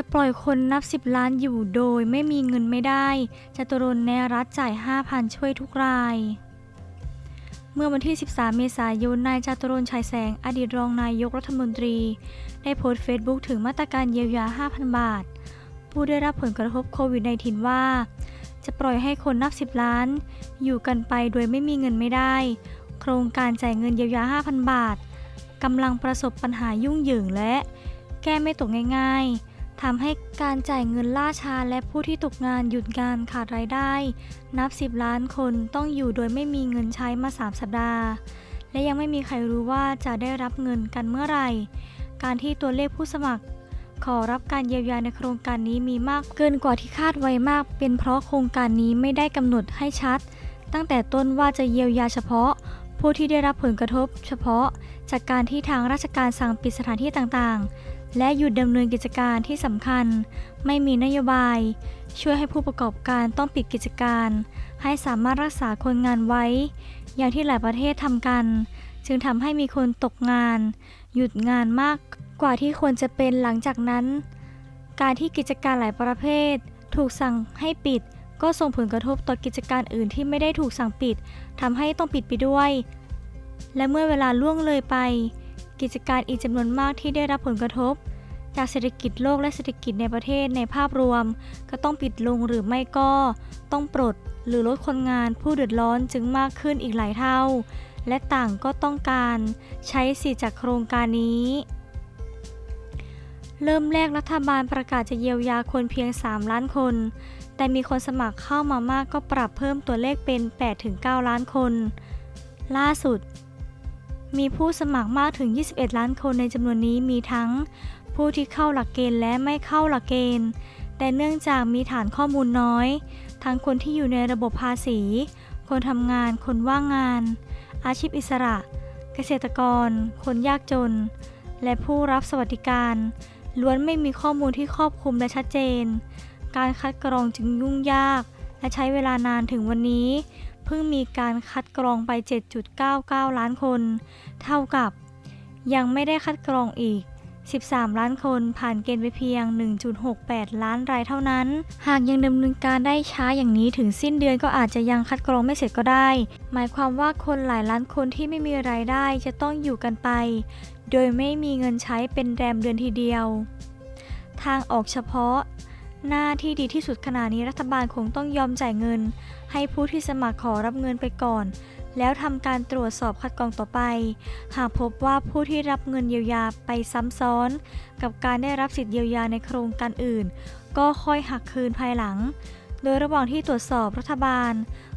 จะปล่อยคนนับสิบล้านอยู่โดยไม่มีเงินไม่ได้จตุรนต์แนรัฐจ่าย 5,000 ช่วยทุกราย เมื่อวันที่ 13 เมษายน นายจตุรนต์ฉายแสง อดีตรองนายกรัฐมนตรี ได้โพสต์เฟซบุ๊กถึงมาตรการเยียวยา 5,000 บาท ผู้ได้รับผลกระทบโควิด -19 ว่า จะปล่อยให้คนนับ 10 ล้าน อยู่กันไปโดยไม่มีเงินไม่ได้ โครงการจ่ายเงินเยียวยา 5,000 บาทกำลังประสบปัญหายุ่งเหยิงและ แก้ไม่ตกง่ายๆ ทำให้การจ่ายเงินล่าช้าและผู้ที่ตกงานหยุดงานขาดรายได้ นับ 10 ล้านคนต้องอยู่โดยไม่มีเงินใช้มา 3 สัปดาห์ และยังไม่มีใครรู้ว่าจะได้รับเงินกันเมื่อไหร่ การที่ตัวเลขผู้สมัคร ขอรับการเยียวยาในโครงการนี้มีมากเกินกว่าที่คาดไว้มาก เป็นเพราะโครงการนี้ไม่ได้กำหนดให้ชัด ตั้งแต่ต้นว่าจะเยียวยาเฉพาะ ผู้ที่ได้รับผลกระทบ เฉพาะ จากการที่ทางราชการสั่งปิดสถานที่ต่างๆ และหยุดดำเนินกิจการที่สำคัญ ไม่มีนโยบาย ช่วยให้ผู้ประกอบการต้องปิดกิจการ ให้สามารถรักษาคนงานไว้ อย่างที่หลายประเทศทำกัน จึงทำให้มีคนตกงาน หยุดงานมากกว่าที่ควรจะเป็นหลังจากนั้น การที่กิจการหลายประเภท ถูกสั่งให้ปิด ก็ส่งผลกระทบต่อกิจการอื่นที่ไม่ได้ถูกสั่งปิดทำให้ต้องปิดไปด้วย และเมื่อเวลาล่วงเลยไป กิจการอีกจำนวนมากที่ได้รับผลกระทบ จากเศรษฐกิจโลกและเศรษฐกิจในประเทศในภาพรวม ก็ต้องปิดลงหรือไม่ก็ ต้องปลดหรือลดคนงานผู้เดือดร้อนจึงมากขึ้นอีกหลายเท่า และต่างก็ต้องการใช้สิทธิจากโครงการนี้ เริ่มแรกรัฐบาลประกาศจะเยียวยาคนเพียง 3 ล้านคน แต่มีคนสมัครเข้ามามากก็ปรับเพิ่มตัวเลขเป็น 8-9 ล้านคน ล่าสุด มีผู้สมัครมากถึง 21 ล้านคนในจำนวนนี้มีทั้ง ผู้ที่เข้าหลักเกณฑ์และไม่เข้าหลักเกณฑ์ แต่เนื่องจากมีฐานข้อมูลน้อย ทั้งคนที่อยู่ในระบบภาษี คนทำงาน คนว่างงาน อาชีพอิสระ เกษตรกร คนยากจน และผู้รับสวัสดิการ ล้วนไม่มีข้อมูลที่ครอบคลุมและชัดเจน การคัดกรองจึงยุ่งยาก และใช้เวลานานถึงวันนี้ เพิ่งมีการคัดกรองไป 7.99 ล้านคน เท่ากับ ยังไม่ได้คัดกรองอีก 13 ล้านคนผ่านเกณฑ์ไปเพียง 1.68 ล้านรายเท่านั้น หากยังดำเนินการได้ช้าอย่างนี้ถึงสิ้นเดือนก็อาจจะยังคัดกรองไม่เสร็จก็ได้ หมายความว่าคนหลายล้านคนที่ไม่มีรายได้จะต้องอยู่กันไป โดยไม่มีเงินใช้เป็นแรมเดือนทีเดียว ทางออกเฉพาะ หน้าที่ดีที่สุดขณะนี้รัฐบาลคงต้องยอมจ่ายเงิน ให้ผู้ที่สมัครขอรับเงินไปก่อน แล้วทำการตรวจสอบคัดกรองต่อไป หากพบว่าผู้ที่รับเงินเยียวยาไปซ้ำซ้อน กับการได้รับสิทธิเยียวยาในโครงการอื่น ก็ค่อยหักคืนภายหลัง โดยระหว่างที่ตรวจสอบรัฐบาล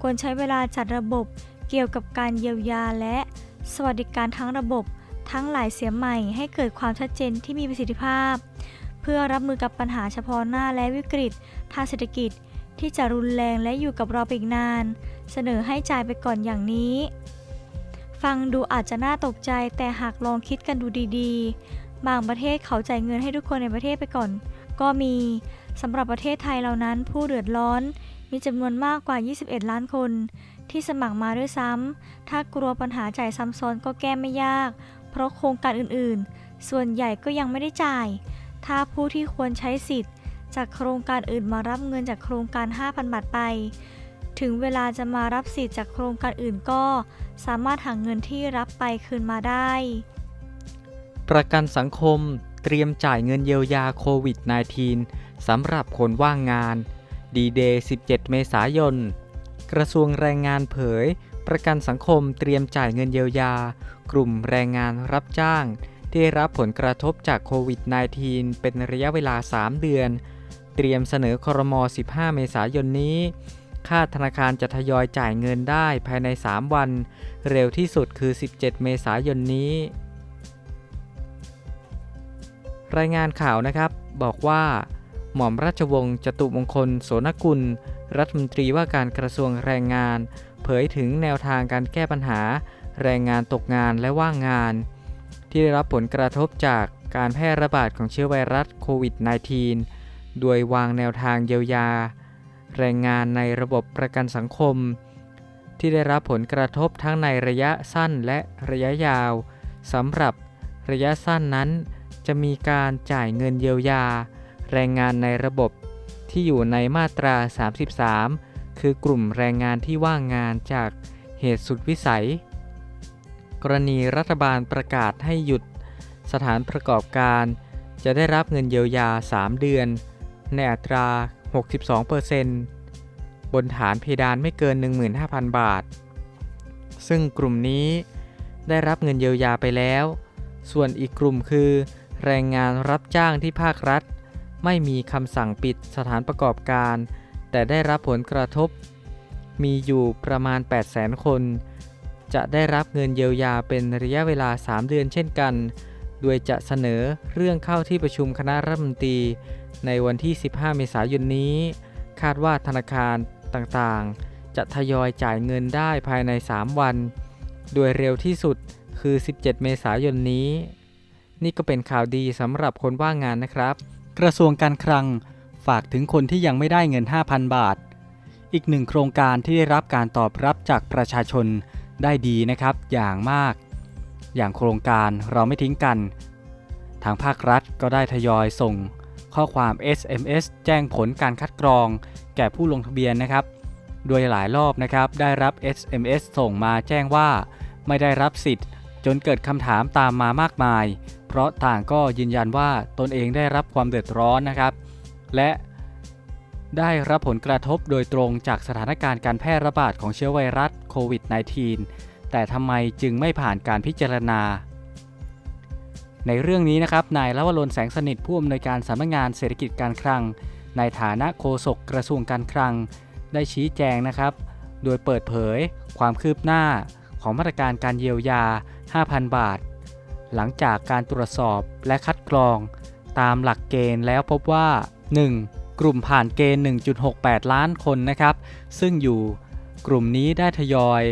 ควรใช้เวลาจัดระบบเกี่ยวกับการเยียวยาและสวัสดิการทั้งระบบ ทั้งหลายเสียใหม่ให้เกิดความชัดเจนที่มีประสิทธิภาพ เพื่อรับมือกับปัญหาเฉพาะหน้าและวิกฤตทางเศรษฐกิจที่จะรุนแรงและอยู่กับเราไปอีกนาน เสนอให้จ่ายไปก่อนอย่างนี้ ฟังดูอาจจะน่าตกใจแต่หากลองคิดกันดูดีๆ บางประเทศเขาจ่ายเงินให้ทุกคนในประเทศไปก่อน ก็มีสำหรับประเทศไทยเหล่านั้นผู้เดือดร้อน มีจำนวนมากกว่า 21 ล้านคน ที่สมัครมาด้วยซ้ำถ้ากลัวปัญหาจ่ายซ้ำซ้อนก็แก้ไม่ยาก เพราะโครงการอื่นๆ ส่วนใหญ่ก็ยังไม่ได้จ่าย ถ้าผู้ที่ควรใช้สิทธิ์ จากโครงการอื่นมารับเงินจากโครงการ 5,000 บาทไป ถึงเวลาจะมารับสิทธิ์จากโครงการอื่นก็ สามารถหาเงินที่รับไปคืนมาได้ ประกันสังคมเตรียมจ่ายเงินเยียวยาโควิด -19 สำหรับคนว่างงาน ดีเดย์ 17 เมษายน กระทรวงแรงงานเผย ประกันสังคมเตรียมจ่ายเงินเยียวยา กลุ่มแรงงานรับจ้าง ที่ได้รับผลกระทบจากโควิด -19 เป็นระยะเวลา 3 เดือน เตรียมเสนอครม15 เมษายนนี้คาดธนาคารจะทยอยจ่ายเงินได้ภายใน 3 วัน เร็วที่สุดคือ 17 เมษายนนี้ รายงานข่าวนะครับ บอกว่า หม่อมราชวงศ์จตุมงคล โสนกุล รัฐมนตรีว่าการกระทรวงแรงงาน เผยถึงแนวทางการแก้ปัญหา แรงงานตกงานและว่างงาน ที่ได้รับผลกระทบจากการแพร่ระบาดของเชื้อไวรัสโควิด -19 โดยวางแนวทางเยียวยา แรงงานในระบบประกันสังคม ที่ได้รับผลกระทบทั้งในระยะสั้นและระยะยาวสำหรับระยะสั้นนั้น จะมีการจ่ายเงินเยียวยา แรงงานในระบบที่อยู่ในมาตรา 33 คือกลุ่มแรงงานที่ว่างงานจากเหตุสุดวิสัย กรณีรัฐบาลประกาศให้หยุดสถานประกอบการ จะได้รับเงินเยียวยา 3 เดือน ในอัตรา 62%บนฐานเพดานไม่เกิน 15,000 บาท ซึ่งกลุ่มนี้ได้รับเงินเยียวยาไปแล้ว ส่วนอีกกลุ่มคือ แรงงานรับจ้างที่ภาครัฐ ไม่มีคำสั่งปิดสถานประกอบการ แต่ได้รับผลกระทบ มีอยู่ประมาณ 800,000 คน จะได้รับเงินเยียวยาเป็นระยะเวลา 3 เดือนเช่นกัน โดยจะเสนอเรื่องเข้าที่ประชุมคณะรัฐมนตรี ในวันที่ 15 เมษายนนี้ คาดว่าธนาคารต่างๆ จะทยอยจ่ายเงินได้ภายใน 3 วัน โดยเร็วที่สุดคือ 17 เมษายนนี้ นี่ก็เป็นข่าวดีสำหรับคนว่างงานนะครับ กระทรวงการคลังฝากถึงคนที่ยังไม่ได้เงิน 5,000 บาท อีกหนึ่งโครงการที่ได้รับการตอบรับจากประชาชน ได้ดีนะครับอย่างมาก อย่างโครงการเราไม่ทิ้งกัน ทางภาครัฐก็ได้ทยอยส่งข้อความ SMS แจ้งผลการคัดกรอง แก่ผู้ลงทะเบียนนะครับ โดยหลายรอบนะครับ ได้รับ SMS ส่งมาแจ้งว่า ไม่ได้รับสิทธิ์ จนเกิดคำถามตามมามากมาย เพราะต่างก็ยืนยันว่าตนเองได้รับความเดือดร้อนนะครับ และ ได้รับผลกระทบโดยตรงจากสถานการณ์การแพร่ระบาดของเชื้อไวรัสโควิด -19 แต่ทำไมจึงไม่ผ่านการพิจารณา ในเรื่องนี้นะครับ นายลวรนแสงสนิทผู้อำนวยการสำนักงานเศรษฐกิจการคลัง ในฐานะโฆษกกระทรวงการคลัง ได้ชี้แจงนะครับ โดยเปิดเผย ความคืบหน้าของมาตรการการเยียวยา 5,000 บาท หลังจากการตรวจสอบและคัดกรอง ตามหลักเกณฑ์แล้วพบว่า 1. กลุ่มผ่านเกณฑ์ 1.68 ล้านคนนะครับ ซึ่งอยู่กลุ่มนี้ได้ทยอย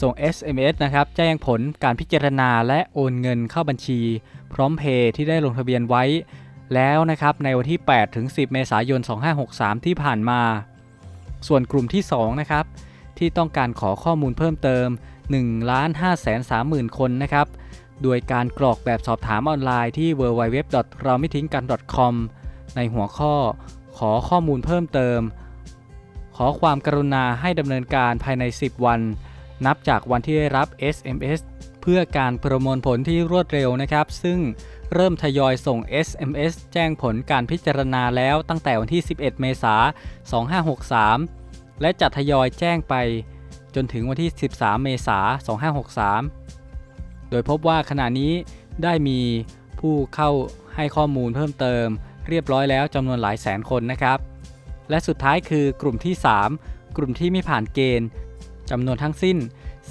ส่ง SMS นะครับ แจ้งผลการพิจารณาและโอนเงินเข้าบัญชี พร้อมเพย์ที่ได้ลงทะเบียนไว้ แล้วนะครับในวันที่ 8 ถึง 10 เมษายน 2563 ที่ผ่านมา ส่วนกลุ่มที่ 2 นะครับ ที่ต้องการขอข้อมูลเพิ่มเติม1 5 3 0 0 0 0 คนนะครับ โดยการกรอกแบบสอบถามออนไลน์ที่ www เราไม่ทิ้งกัน .com ในหัวข้อ ขอข้อมูลเพิ่มเติม ขอความกรุณาให้ดำเนินการภายใน 10 วัน นับจากวันที่ได้รับ SMS เพื่อการประมวลผลที่รวดเร็วนะครับ ซึ่งเริ่มทยอยส่ง SMS แจ้งผลการพิจารณาแล้วตั้งแต่วันที่ 11 เมษายน 2563 และจะทยอยแจ้งไปจนถึงวันที่ 13 เมษายน 2563 โดยพบว่าขณะนี้ได้มีผู้เข้าให้ข้อมูลเพิ่มเติม เรียบร้อยแล้วจำนวนหลายแสนคนนะครับ และสุดท้ายคือกลุ่มที่ 3 กลุ่มที่ไม่ผ่านเกณฑ์จำนวนทั้งสิ้น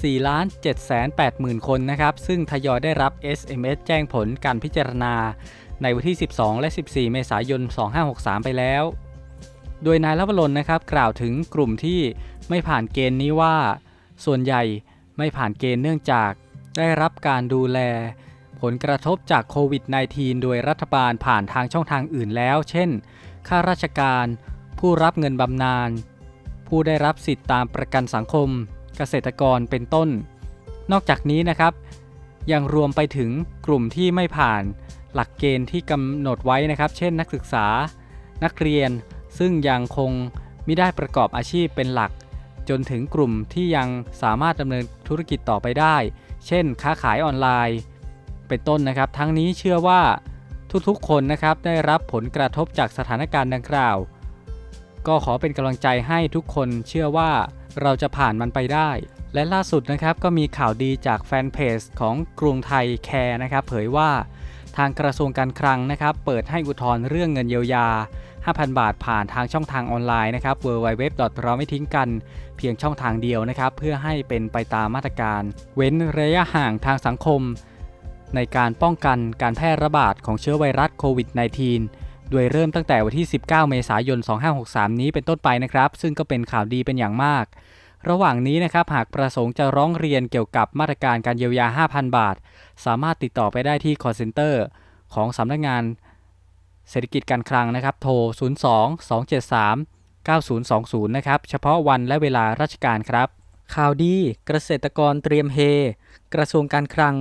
4 7 8 0 0 0 คนนะครับ ซึ่งทยอยได้รับ SMS แจ้งผลการพิจารณา ในวันที่ 12 และ 14 เมษายน 2563 ไปแล้ว โดยนายลวรนนะครับ กล่าวถึงกลุ่มที่ไม่ผ่านเกณฑ์นี้ว่า ส่วนใหญ่ไม่ผ่านเกณฑ์เนื่องจากได้รับการดูแล ผลกระทบจากโควิด -19 โดยรัฐบาลผ่านทางช่องทางอื่นแล้ว เช่น ข้าราชการ ผู้รับเงินบำนาญ ผู้ได้รับสิทธิ์ตามประกันสังคม เกษตรกรเป็นต้น นอกจากนี้นะครับ ยังรวมไปถึงกลุ่มที่ไม่ผ่านหลักเกณฑ์ที่กำหนดไว้นะครับ เช่น นักศึกษา นักเรียน ซึ่งยังคงไม่ได้ประกอบอาชีพเป็นหลัก จนถึงกลุ่มที่ยังสามารถดำเนินธุรกิจต่อไปได้ เช่น ค้าขายออนไลน์ เป็นต้นนะครับ ทั้งนี้เชื่อว่าทุกๆคนนะครับได้รับผลกระทบจากสถานการณ์ดังกล่าว ก็ขอเป็นกำลังใจให้ทุกคนเชื่อว่าเราจะผ่านมันไปได้ และล่าสุดนะครับก็มีข่าวดีจากแฟนเพจของกรุงไทยแคร์นะครับเผยว่าทางกระทรวงการคลังนะครับ เปิดให้อุทธรณ์เรื่องเงินเยียวยา 5,000 บาทผ่านทางช่องทางออนไลน์นะครับ www เราไม่ทิ้งกัน เพียงช่องทางเดียวนะครับ เพื่อให้เป็นไปตามมาตรการ เว้นระยะห่างทางสังคม ในการป้องกันการแพร่ระบาดของเชื้อไวรัสโควิด -19 โดยเริ่มตั้งแต่วันที่ 19 เมษายน 2563 นี้เป็นต้นไปนะครับ ซึ่งก็เป็นข่าวดีเป็นอย่างมาก ระหว่างนี้นะครับหากประสงค์จะร้องเรียนเกี่ยวกับมาตรการการเยียวยา 5,000 บาท สามารถติดต่อไปได้ที่ call center ของสำนักงาน เศรษฐกิจการคลังนะครับ โทร 02 273 9020 นะครับ เฉพาะวันและเวลาราชการครับ ข่าวดี เกษตรกรเตรียมเฮ กระทรวงการคลัง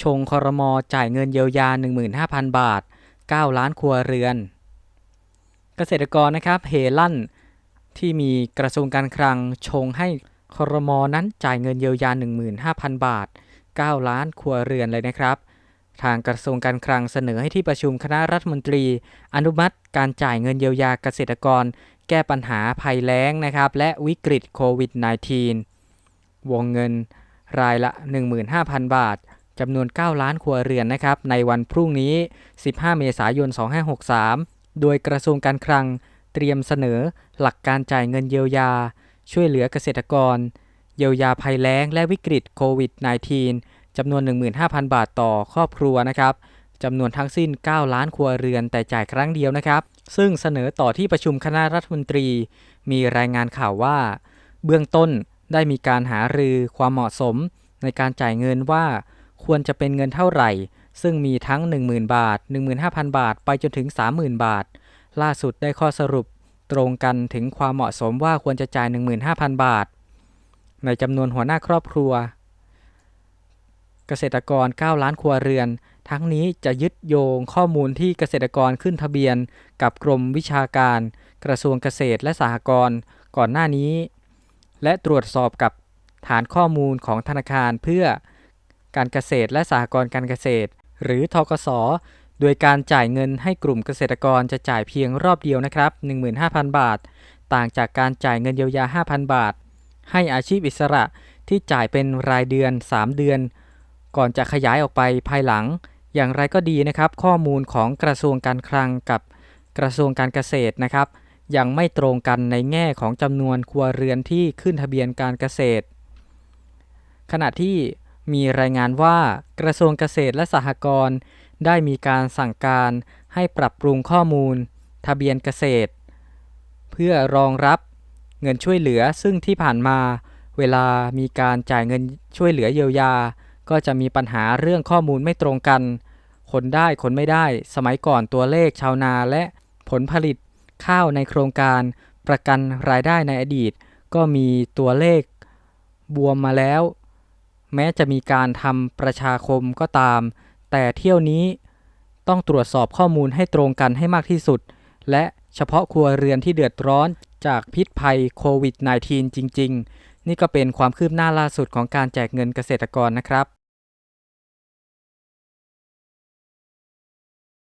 ชงคอรมอจ่ายเงินเยียวยา 15,000 บาท 9 ล้านครัวเรือน เกษตรกรนะครับเฮลั่นที่มีกระทรวงการคลังชงให้คอรมอนั้นจ่ายเงินเยียวยา 15,000 บาท 9 ล้านครัวเรือนเลยนะครับ ทางกระทรวงการคลังเสนอให้ที่ประชุมคณะรัฐมนตรี อนุมัติการจ่ายเงินเยียวยาเกษตรกร แก้ปัญหาภัยแล้งนะครับ และวิกฤตโควิด -19 วงเงินรายละ 15,000 บาท จำนวน 9 ล้านครัวเรือนนะครับ ในวันพรุ่งนี้ 15 เมษายน 2563 โดยกระทรวงการคลังเตรียมเสนอหลักการจ่ายเงินเยียวยา ช่วยเหลือเกษตรกร เยียวยาภัยแล้งและวิกฤตโควิด -19 จำนวน 15,000 บาทต่อครอบครัวนะครับจำนวนทั้งสิ้น 9 ล้านครัวเรือนแต่จ่ายครั้งเดียวนะครับ ซึ่งเสนอต่อที่ประชุมคณะรัฐมนตรี มีรายงานข่าวว่า เบื้องต้นได้มีการหารือความเหมาะสมในการจ่ายเงินว่า ควรจะเป็นเงินเท่าไหร่ ซึ่งมีทั้ง 10,000 บาท 15,000 บาท ไปจนถึง 30,000 บาท ล่าสุดได้ข้อสรุปตรงกันถึงความเหมาะสมว่าควรจะจ่าย 15,000 บาท ในจำนวนหัวหน้าครอบครัว เกษตรกร 9 ล้านครัวเรือน ทั้งนี้จะยึดโยงข้อมูลที่เกษตรกรขึ้นทะเบียน กับกรมวิชาการ กระทรวงเกษตรและสหกรณ์ก่อนหน้านี้ และตรวจสอบกับฐานข้อมูลของธนาคารเพื่อ การเกษตรและสหกรณ์การเกษตร หรือทกส โดยการจ่ายเงินให้กลุ่มเกษตรกรจะจ่ายเพียงรอบเดียวนะครับ 15,000 บาท ต่างจากการจ่ายเงินเยียวยา 5,000 บาท ให้อาชีพอิสระที่จ่ายเป็นรายเดือน 3 เดือน ก่อนจะขยายออกไปภายหลัง อย่างไรก็ดีนะครับ ข้อมูลของกระทรวงการคลังกับกระทรวงการเกษตรนะครับ ยังไม่ตรงกันในแง่ของจำนวนครัวเรือนที่ขึ้นทะเบียนการเกษตร ขณะที่ มีรายงานว่ากระทรวงเกษตรและสหกรณ์ได้มีการสั่งการให้ปรับปรุงข้อมูล ทะเบียนเกษตร เพื่อรองรับเงินช่วยเหลือซึ่งที่ผ่านมา เวลามีการจ่ายเงินช่วยเหลือเยียวยา ก็จะมีปัญหาเรื่องข้อมูลไม่ตรงกัน คนได้คนไม่ได้ สมัยก่อนตัวเลขชาวนาและผลผลิตข้าวในโครงการประกันรายได้ในอดีต ก็มีตัวเลขบวมมาแล้ว แม้จะมีการทำประชาคมก็ตาม แต่เที่ยวนี้ต้องตรวจสอบข้อมูลให้ตรงกันให้มากที่สุด และเฉพาะครัวเรือนที่เดือดร้อนจากพิษภัยโควิด -19 จริง ๆ นี่ก็เป็นความคืบหน้าล่าสุดของการแจกเงินเกษตรกรนะครับ